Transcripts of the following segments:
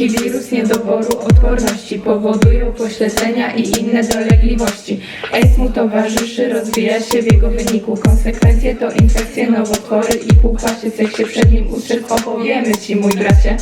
Ciężki wirus niedoboru odporności Powodują pośledzenia i inne dolegliwości. AIDS mu towarzyszy, rozwija się w jego wyniku. Konsekwencje to infekcje, nowotwory i półpasie Chcesz się przed nim ustrzec, opowiemy ci mój bracie.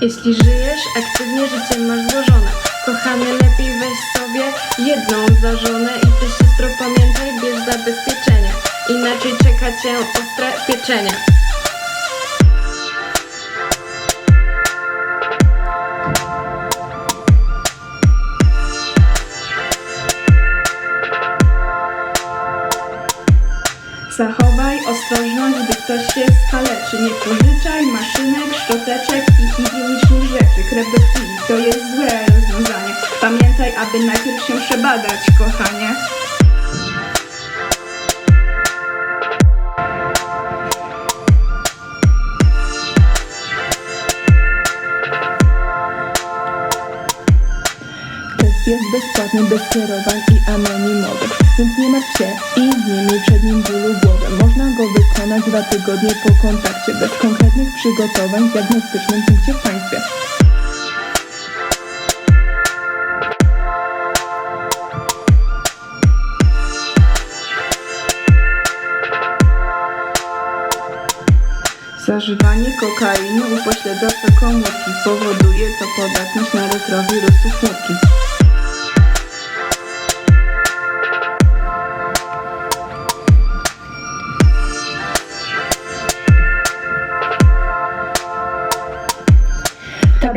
Jeśli żyjesz, aktywnie życie masz złożone. Kochany, lepiej weź sobie jedną za żonę i ty siostro pamiętaj, bierz zabezpieczenie. Inaczej czeka cię ostre pieczenie. Zachowaj ostrożność, gdy ktoś się skaleczy. Nie pożyczaj maszynek, szczoteczek i higienicznych rzeczy. Krew do krwi to jest złe rozwiązanie. Pamiętaj, aby najpierw się przebadać, kochanie. Jest bezpłatny, bez skierowań i anonimowych, więc nie martw się i nie miej przed nim bólu głowy. Można go wykonać dwa tygodnie po kontakcie, bez konkretnych przygotowań w diagnostycznym punkcie w państwie. Zażywanie kokainy upośledza komórki. Powoduje to podatność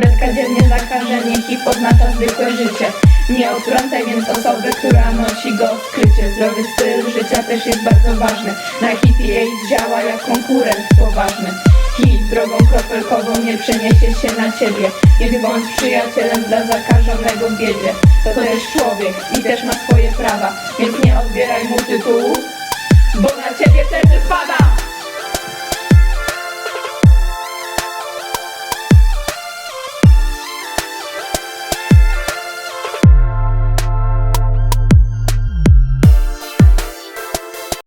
Tabletka dziennie zakażenie, HIV oznacza zwykłe życie. Nie odtrącaj więc osoby, która nosi go w skrycie. Zdrowy styl życia też jest bardzo ważny. Na HIV i AIDS działa jak konkurent poważny. HIV drogą kropelkową nie przeniesie się na ciebie. Więc bądź przyjacielem dla zakażonego w biedzie. To też człowiek i też ma swoje prawa. Więc nie odbieraj mu tytułu, bo na ciebie wtedy spada.